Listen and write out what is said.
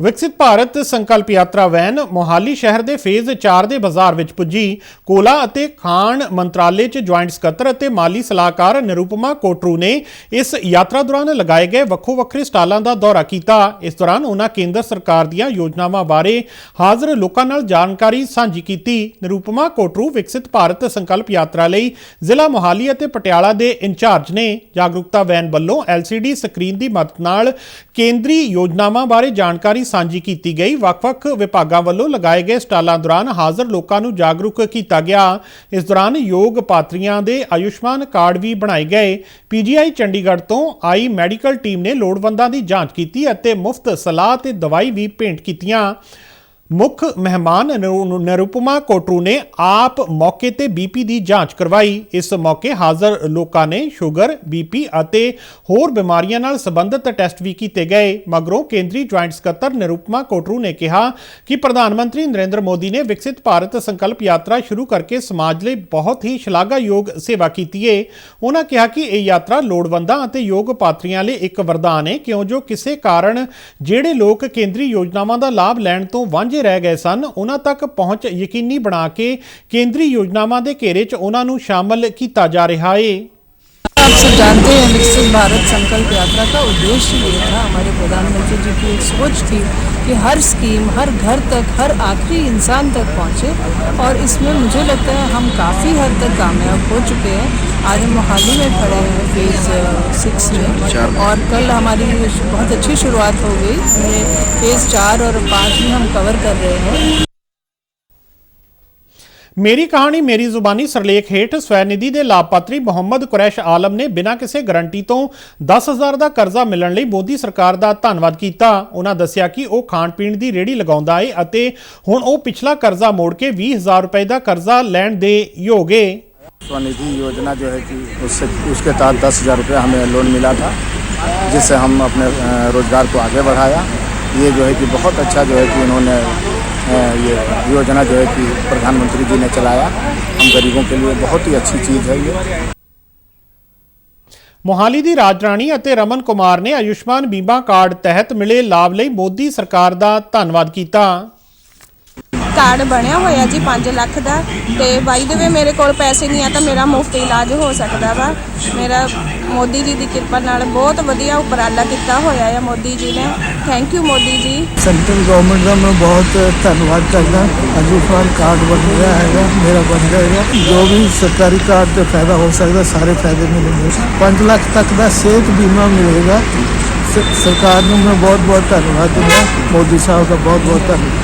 ਵਿਕਸਿਤ ਭਾਰਤ ਸੰਕਲਪ ਯਾਤਰਾ ਵੈਨ ਮੋਹਾਲੀ ਸ਼ਹਿਰ ਦੇ ਫੇਜ਼ 4 ਦੇ ਬਾਜ਼ਾਰ ਵਿੱਚ ਪੁੱਜੀ। ਕੋਲਾ ਅਤੇ ਖਾਣ ਮੰਤਰਾਲੇ 'ਚ ਜੁਆਇੰਟ ਸਕੱਤਰ ਅਤੇ ਮਾਲੀ ਸਲਾਹਕਾਰ ਨਿਰੂਪਮਾ ਕੋਟਰੂ ਨੇ ਇਸ ਯਾਤਰਾ ਦੌਰਾਨ ਲਗਾਏ ਗਏ ਵੱਖੋ ਵੱਖਰੇ ਸਟਾਲਾਂ ਦਾ ਦੌਰਾ ਕੀਤਾ। ਇਸ ਦੌਰਾਨ ਉਹਨਾਂ ਕੇਂਦਰ ਸਰਕਾਰ ਦੀਆਂ ਯੋਜਨਾਵਾਂ ਬਾਰੇ ਹਾਜ਼ਰ ਲੋਕਾਂ ਨਾਲ ਜਾਣਕਾਰੀ ਸਾਂਝੀ ਕੀਤੀ। ਨਿਰੂਪਮਾ ਕੋਟਰੂ ਵਿਕਸਿਤ ਭਾਰਤ ਸੰਕਲਪ ਯਾਤਰਾ ਲਈ ਜ਼ਿਲ੍ਹਾ ਮੋਹਾਲੀ ਅਤੇ ਪਟਿਆਲਾ ਦੇ ਇੰਚਾਰਜ ਨੇ ਜਾਗਰੂਕਤਾ ਵੈਨ ਵੱਲੋਂ LCD ਸਕਰੀਨ ਦੀ ਮਦਦ ਨਾਲ ਕੇਂਦਰੀ ਯੋਜਨਾਵਾਂ ਬਾਰੇ ਜਾਣਕਾਰੀ ਸਾਂਝੀ ਕੀਤੀ ਗਈ। ਵੱਖ-ਵੱਖ ਵਿਭਾਗਾਂ ਵੱਲੋਂ ਲਗਾਏ ਗਏ ਸਟਾਲਾਂ ਦੌਰਾਨ ਹਾਜ਼ਰ ਲੋਕਾਂ ਨੂੰ ਜਾਗਰੂਕ ਕੀਤਾ ਗਿਆ। ਇਸ ਦੌਰਾਨ ਯੋਗ ਪਾਤਰੀਆਂ ਦੇ ਆਯੁਸ਼ਮਾਨ ਕਾਰਡ ਵੀ ਬਣਾਏ ਗਏ। ਪੀਜੀਆਈ ਚੰਡੀਗੜ੍ਹ ਤੋਂ ਆਈ ਮੈਡੀਕਲ ਟੀਮ ਨੇ ਲੋੜਵੰਦਾਂ ਦੀ ਜਾਂਚ ਕੀਤੀ ਅਤੇ ਮੁਫਤ ਸਲਾਹ ਤੇ ਦਵਾਈ ਵੀ ਭੇਂਟ ਕੀਤੀਆਂ। ਮੁੱਖ ਮਹਿਮਾਨ ਨਿਰੂ- ਨਿਰੂਪਮਾ ਕੋਟਰੂ ਨੇ ਆਪ ਮੌਕੇ ਤੇ ਬੀਪੀ ਦੀ ਜਾਂਚ ਕਰਵਾਈ। ਇਸ ਮੌਕੇ ਹਾਜ਼ਰ ਲੋਕਾਂ ਨੇ ਸ਼ੂਗਰ ਬੀਪੀ ਅਤੇ ਹੋਰ ਬਿਮਾਰੀਆਂ ਨਾਲ ਸੰਬੰਧਿਤ ਟੈਸਟ ਵੀ ਕੀਤੇ ਗਏ। ਮਗਰੋਂ ਕੇਂਦਰੀ ਜੁਆਇੰਟ ਸਕੱਤਰ ਨਿਰੂਪਮਾ ਕੋਟਰੂ ਨੇ ਕਿਹਾ ਕਿ ਪ੍ਰਧਾਨ ਮੰਤਰੀ ਨਰਿੰਦਰ ਮੋਦੀ ਨੇ ਵਿਕਸਿਤ ਭਾਰਤ ਸੰਕਲਪ ਯਾਤਰਾ ਸ਼ੁਰੂ ਕਰਕੇ ਸਮਾਜ ਲਈ ਬਹੁਤ ਹੀ ਸ਼ਲਾਘਾਯੋਗ ਸੇਵਾ ਕੀਤੀ ਹੈ ਉਹਨਾਂ ਕਿਹਾ ਕਿ ਇਹ ਯਾਤਰਾ ਲੋੜਵੰਦਾਂ ਅਤੇ ਯੋਗ ਪਾਤਰੀਆਂ ਲਈ ਇੱਕ ਵਰਦਾਨ ਹੈ ਕਿਉਂ ਜੋ ਕਿਸੇ ਕਾਰਨ ਜਿਹੜੇ ਲੋਕ ਕੇਂਦਰੀ ਯੋਜਨਾਵਾਂ ਦਾ ਲਾਭ ਲੈਣ ਤੋਂ ਵਾਂਝੇ ਰਹਿ ਗਏ ਸਨ, ਉਹਨਾਂ ਤੱਕ ਪਹੁੰਚ ਯਕੀਨੀ ਬਣਾ ਕੇ ਕੇਂਦਰੀ ਯੋਜਨਾਵਾਂ ਦੇ ਘੇਰੇ 'ਚ ਉਹਨਾਂ ਨੂੰ ਸ਼ਾਮਲ ਕੀਤਾ ਜਾ ਰਿਹਾ ਹੈ ਆਪ ਸਭ ਜਾਣਦੇ ਹਨ भारत संकल्प यात्रा का उद्देश्य ये था हमारे प्रधानमंत्री जी की एक सोच थी कि हर स्कीम हर घर तक हर आखिरी इंसान तक पहुँचे और इसमें मुझे लगता है हम काफ़ी हद तक कामयाब हो चुके हैं। आज हम मोहाली में खड़े हैं फ़ेज़ सिक्स में और कल हमारी बहुत अच्छी शुरुआत हो गई। फ़ेज़ चार और पाँच में हम कवर कर रहे हैं। ਮੇਰੀ ਕਹਾਣੀ ਮੇਰੀ ਜ਼ੁਬਾਨੀ ਸਰਲੇਖ ਹੇਠ ਸਵੈਨਿਧੀ ਦੇ ਲਾਭਪਾਤਰੀ ਮੁਹੰਮਦ ਕੁਰੈਸ਼ ਆਲਮ ਨੇ ਬਿਨਾਂ ਕਿਸੇ ਗਾਰੰਟੀ ਤੋਂ 10000 ਦਾ ਕਰਜ਼ਾ ਮਿਲਣ ਲਈ ਮੋਦੀ ਸਰਕਾਰ ਦਾ ਧੰਨਵਾਦ ਕੀਤਾ ਉਹਨਾਂ ਦੱਸਿਆ ਕਿ ਉਹ ਖਾਣ ਪੀਣ ਦੀ ਰੇੜੀ ਲਗਾਉਂਦਾ ਹੈ ਅਤੇ ਹੁਣ ਉਹ ਪਿਛਲਾ ਕਰਜ਼ਾ ਮੋੜ ਕੇ 20000 ਰੁਪਏ ਦਾ ਕਰਜ਼ਾ ਲੈਣ ਦੇ ਯੋਗ ਹੈ स्वनिधि योजना जो है कि उससे उसके तहत दस हज़ार रुपये हमें लोन मिला था जिससे हम अपने अ, रोजगार को आगे बढ़ाया ये जो है कि बहुत अच्छा जो है कि इन्होंने अ, ये योजना जो है कि प्रधानमंत्री जी ने चलाया हम गरीबों के लिए बहुत ही अच्छी चीज़ है ये ਮੋਹਾਲੀ ਦੀ ਰਾਜਰਾਣੀ ਅਤੇ ਰਮਨ ਕੁਮਾਰ ਨੇ ਆਯੁਸ਼ਮਾਨ ਬੀਮਾ ਕਾਰਡ ਤਹਿਤ ਮਿਲੇ ਲਾਭ ਲਈ ਮੋਦੀ ਸਰਕਾਰ ਦਾ ਧੰਨਵਾਦ ਕੀਤਾ ਕਾਰਡ ਬਣਿਆ ਹੋਇਆ ਜੀ 5 ਲੱਖ ਦਾ ਤੇ ਬਾਈ ਦੇ ਵੇ ਮੇਰੇ ਕੋਲ ਪੈਸੇ ਨਹੀਂ ਆ ਤਾਂ ਮੇਰਾ ਮੁਫਤ ਇਲਾਜ ਹੋ ਸਕਦਾ ਵਾ। ਮੇਰਾ ਮੋਦੀ ਜੀ ਦੀ ਕਿਰਪਾ ਨਾਲ ਬਹੁਤ ਵਧੀਆ ਉਪਰਾਲਾ ਕੀਤਾ ਹੋਇਆ ਆ ਮੋਦੀ ਜੀ ਨੇ। Thank you Modi ji. Central government ਦਾ ਮੈਂ ਬਹੁਤ ਧੰਨਵਾਦ ਕਰਦਾ। ਅਜੂਫਾਨ ਕਾਰਡ ਬਣ ਰਿਹਾ ਹੈਗਾ, ਮੇਰਾ ਬਣ ਜਾਏਗਾ ਜੋ ਵੀ ਸਰਕਾਰੀ ਕਾਰਡ ਤੇ ਫਾਇਦਾ ਹੋ ਸਕਦਾ, ਸਾਰੇ ਫਾਇਦੇ ਮਿਲਣਗੇ। 5 ਲੱਖ ਤੱਕ ਦਾ ਸਿਹਤ ਬੀਮਾ ਮਿਲੇਗਾ। ਸਰਕਾਰ ਨੂੰ ਮੈਂ ਬਹੁਤ ਬਹੁਤ ਧੰਨਵਾਦ ਦਿੰਦਾ। ਮੋਦੀ ਸਾਹਿਬ ਦਾ ਬਹੁਤ ਬਹੁਤ ਧੰਨਵਾਦ।